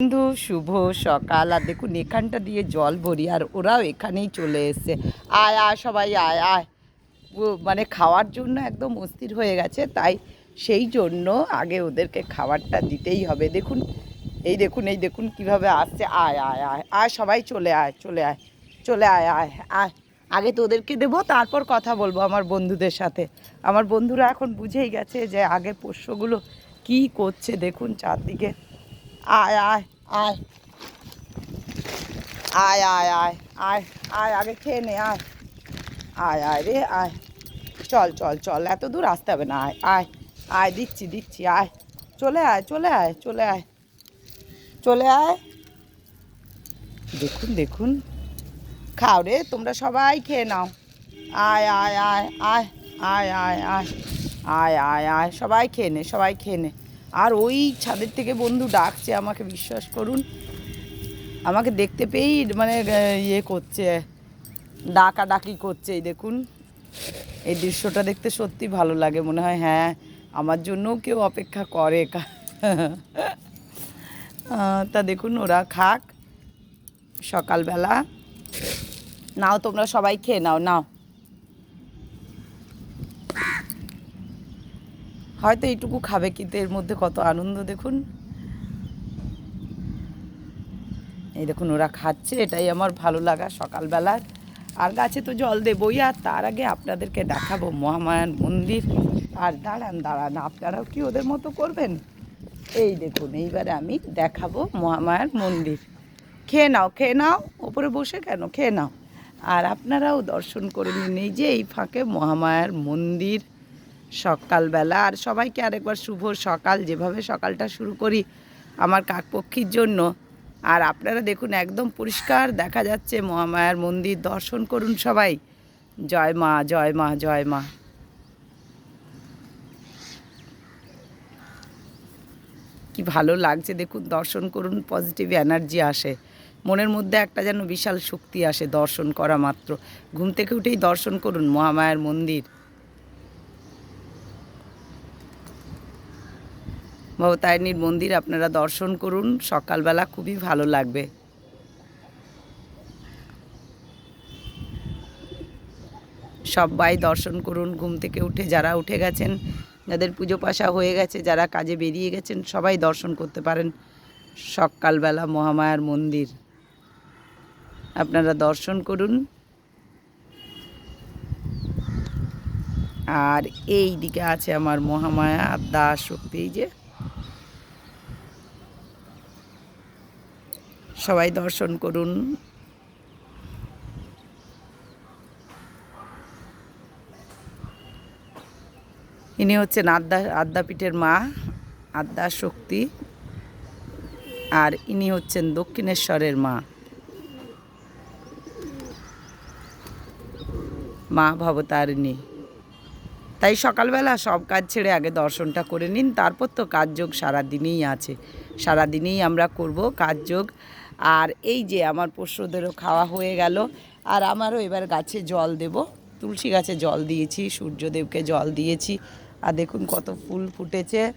বন্ধু শুভ সকাল। আর দেখুন, এখানটা দিয়ে জল ভরি, আর ওরাও এখানেই চলে এসছে। আয় আয়, সবাই আয় আয়। মানে খাওয়ার জন্য একদম অস্থির হয়ে গেছে, তাই সেই জন্য আগে ওদেরকে খাবারটা দিতেই হবে। দেখুন, এই দেখুন এই দেখুন কীভাবে আসছে। আয় আয় আয় আয়, সবাই চলে আয় চলে আয় চলে আয় আয় আয়। আগে তো ওদেরকে দেবো, তারপর কথা বলব আমার বন্ধুদের সাথে। আমার বন্ধুরা এখন বুঝেই গেছে যে আগে পোষ্যগুলো কী করছে, দেখুন চারদিকে। আয় আয় আয় আয় আয় আয় আয় আয় আগে খেয়ে নে আয় আয় আয় রে আয় চল চল চল এত দূর আসতে হবে না আয় আয় আয় দিচ্ছি দিচ্ছি আয় চলে আয় চলে আয় চলে আয় চলে আয় দেখুন দেখুন খাও রে তোমরা সবাই খেয়ে নাও আয় আয় আয় আয় আয় আয় আয় আয় আয় আয় সবাই খেয়ে নে সবাই খেয়ে নে আর ওই ছাদের থেকে বন্ধু ডাকছে, আমাকে বিশ্বাস করুন। আমাকে দেখতে পেয়েই মানে ইয়ে করছে, ডাকাডাকি করছে, এই দেখুন। এই দৃশ্যটা দেখতে সত্যি ভালো লাগে, মনে হয় হ্যাঁ আমার জন্যও কেউ অপেক্ষা করে। তা দেখুন, ওরা খাক। সকালবেলা। নাও, তোমরা সবাই খেয়ে নাও নাও। হয়তো এইটুকু খাবে কিন্তু এর মধ্যে কত আনন্দ দেখুন। এই দেখুন, ওরা খাচ্ছে, এটাই আমার ভালো লাগা সকালবেলার। আর গাছে তো জল দেবই, আর তার আগে আপনাদেরকে দেখাবো মহামায়ান মন্দির। আর দাঁড়ান দাঁড়ান, আপনারাও কি ওদের মতো করবেন? এই দেখুন, এইবারে আমি দেখাবো মহামায়ার মন্দির। খেয়ে নাও খেয়ে নাও, ওপরে বসে কেন? খেয়ে নাও। আর আপনারাও দর্শন করে নিন, এই যে এই ফাঁকে মহামায়ার মন্দির। সকালবেলা। আর সবাইকে আরেকবার শুভ সকাল। যেভাবে সকালটা শুরু করি আমার কাকপক্ষীর জন্য। আর আপনারা দেখুন, একদম পরিষ্কার দেখা যাচ্ছে মহামায়ার মন্দির। দর্শন করুন সবাই। জয় মা জয় মা জয় মা। কি ভালো লাগছে দেখুন, দর্শন করুন পজিটিভ এনার্জি আসে। মনের মধ্যে একটা যেন বিশাল শক্তি আসে দর্শন করা মাত্র। ঘুম থেকে উঠেই দর্শন করুন মহামায়ার মন্দির। ভবতারিণীর মন্দির আপনারা দর্শন করুন, সকালবেলা খুবই ভালো লাগবে। সবাই দর্শন করুন, ঘুম থেকে উঠে যারা উঠে গেছেন, যাদের পুজো পাশা হয়ে গেছে, যারা কাজে বেরিয়ে গেছেন, সবাই দর্শন করতে পারেন সকালবেলা মহামায়ার মন্দির। আপনারা দর্শন করুন। আর এই দিকে আছে আমার মহামায়া আদ্যা শক্তি, এই যে সবাই দর্শন করুন। ইনি হচ্ছেন আদ্যা আদ্যাপীঠের মা আদ্যা শক্তি। আর ইনি হচ্ছেন দক্ষিণেশ্বরের মা। মা ভবতারিণী। তাই সকালবেলা সব কাজ ছেড়ে আগে দর্শনটা করে নিন, তারপর তো কাজযোগ সারাদিনেই আছে। সারাদিনেই আমরা করব কাজযোগ। আর এই যে আমার পশুদেরও খাওয়া হয়ে গেল। আর আমারও এবার গাছে জল দেব। তুলসী গাছে জল দিয়েছি, সূর্যদেবকে জল দিয়েছি। আর দেখুন কত ফুল ফুটেছে।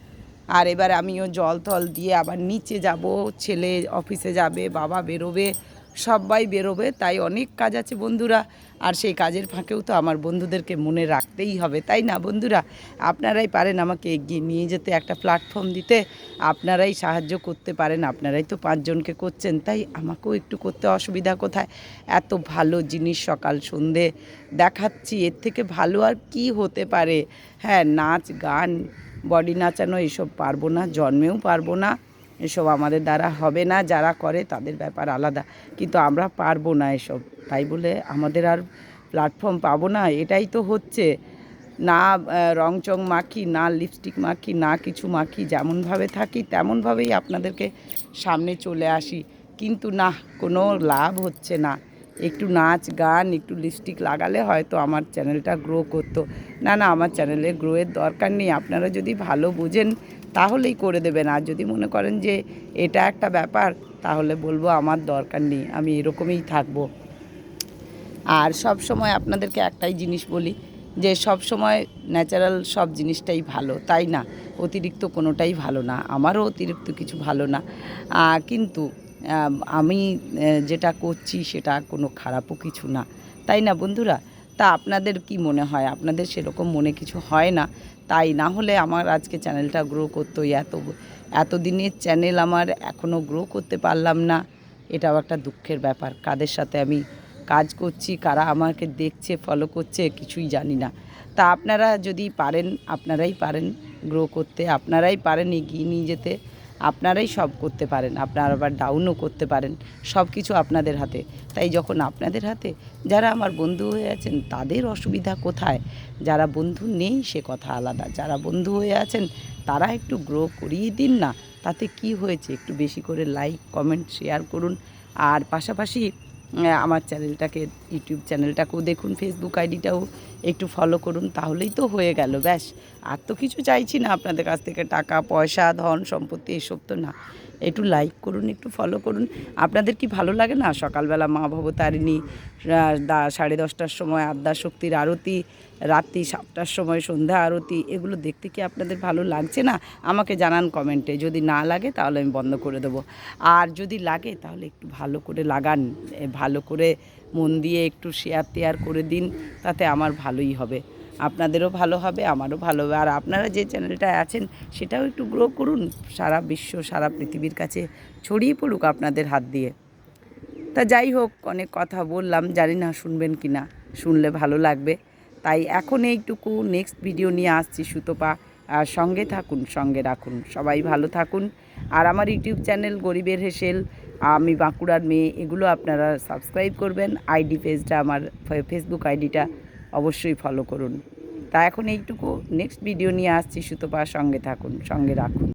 আর এবার আমিও জল থল দিয়ে আবার নিচে যাব। ছেলে অফিসে যাবে, বাবা বেরোবে। সবাই বেরোবে, তাই অনেক কাজ আছে বন্ধুরা। আর সেই কাজের ফাঁকেও তো আমার বন্ধুদেরকে মনে রাখতেই হবে, তাই না বন্ধুরা? আপনারাই পারেন আমাকে এগিয়ে নিয়ে যেতে একটা প্ল্যাটফর্ম দিতে। আপনারাই সাহায্য করতে পারেন, আপনারাই তো পাঁচজনকে করছেন, তাই আমাকেও একটু করতে অসুবিধা কোথায়? এত ভালো জিনিস সকাল সন্ধে দেখাচ্ছি, এর থেকে ভালো আর কি হতে পারে? হ্যাঁ নাচ, গান বডি নাচানো, এসব পারব না, জন্মেও পারব না। এসব আমাদের দ্বারা হবে না যারা করে তাদের ব্যাপার আলাদা। কিন্তু আমরা পারব না এসব। তাই বলে আমাদের আর প্ল্যাটফর্ম পাবো না এটাই তো হচ্ছে। না আহ, রং চং মাখি না লিপস্টিক মাখি না কিছু মাখি যেমনভাবে থাকি তেমনভাবেই আপনাদেরকে সামনে চলে আসি। কিন্তু না কোনো লাভ হচ্ছে না। একটু নাচ গান একটু লিপস্টিক লাগালে হয়তো আমার চ্যানেলটা গ্রো করতো। না না আমার চ্যানেলে গ্রোয়ের দরকার নেই। আপনারা যদি ভালো বুঝেন তাহলেই করে দেবেন। আর যদি মনে করেন যে এটা একটা ব্যাপার, তাহলে বলব আমার দরকার নেই, আমি এরকমই থাকব। আর সব সময় আপনাদেরকে একটাই জিনিস বলি, যে সব সময় ন্যাচারাল সব জিনিসটাই ভালো, তাই না? অতিরিক্ত কোনোটাই ভালো না, আমারও অতিরিক্ত কিছু ভালো না। কিন্তু আমি যেটা করছি সেটা কোনো খারাপও কিছু না। তাই না বন্ধুরা? তা আপনাদের কি মনে হয়? আপনাদের সেরকম মনে কিছু হয় না? তাই না হলে আমার আজকে চ্যানেলটা গ্রো করতোই এত, এতদিনের চ্যানেল আমার এখনও গ্রো করতে পারলাম না। এটাও একটা দুঃখের ব্যাপার। কাদের সাথে আমি কাজ করছি, কারা আমাকে দেখছে ফলো করছে, কিছুই জানি না। তা আপনারা যদি পারেন, আপনারাই পারেন গ্রো করতে। আপনারাই পারেন এগিয়ে নিয়ে যেতে। আপনারাই সব করতে পারেন, আপনারা আবার ডাউনও করতে পারেন সব কিছু আপনাদের হাতে। তাই যখন আপনাদের হাতে যারা আমার বন্ধু হয়ে আছেন, তাদের অসুবিধা কোথায়? যারা বন্ধু নেই, সে কথা আলাদা। যারা বন্ধু হয়ে আছেন, তারা একটু গ্রো করিয়ে দিন না। তাতে কি হয়েছে? একটু বেশি করে লাইক কমেন্ট শেয়ার করুন। আর পাশাপাশি আমার চ্যানেলটাকে ইউটিউব চ্যানেলটাকেও দেখুন ফেসবুক আইডিটাও একটু ফলো করুন, তাহলেই তো হয়ে গেল, ব্যাস। আর তো কিছু চাইছি না আপনাদের কাছ থেকে, টাকা, পয়সা, ধন, সম্পত্তি, এসব তো না। একটু লাইক করুন, একটু ফলো করুন। আপনাদের কি ভালো লাগে না? সকালবেলা মা ভবতারিণী সাড়ে দশটার সময় আদ্যা শক্তির আরতি, রাত্রি সাতটার সময় সন্ধ্যা আরতি, এগুলো দেখতে কি আপনাদের ভালো লাগছে না? আমাকে জানান কমেন্টে যদি না লাগে, তাহলে আমি বন্ধ করে দেবো। আর যদি লাগে, তাহলে একটু ভালো করে লাগান ভালো করে মন দিয়ে একটু শেয়ার টেয়ার করে দিন, তাতে আমার ভালোই হবে। আপনাদেরও ভালো হবে, আমারও ভালো হবে। আর আপনারা যে চ্যানেলটায় আছেন, সেটাও একটু গ্রো করুন, সারা বিশ্ব, সারা পৃথিবীর কাছে ছড়িয়ে পড়ুক আপনাদের হাত দিয়ে। তা যাই হোক, অনেক কথা বললাম, জানি না শুনবেন কি না, শুনলে ভালো লাগবে। তাই এখন এইটুকু নেক্সট ভিডিও নিয়ে আসছি সুতোপা। আর সঙ্গে থাকুন, সঙ্গে রাখুন, সবাই ভালো থাকুন। আর আমার ইউটিউব চ্যানেল গরিবের হেসেল আমি বাঁকুড়ার মেয়ে, এগুলো আপনারা সাবস্ক্রাইব করবেন। আইডি পেজটা আমার ফেসবুক আইডিটা অবশ্যই ফলো করুন। তা এখন এইটুকু। নেক্সট ভিডিও নিয়ে আসছি। সুতপা সঙ্গে থাকুন, সঙ্গে রাখুন।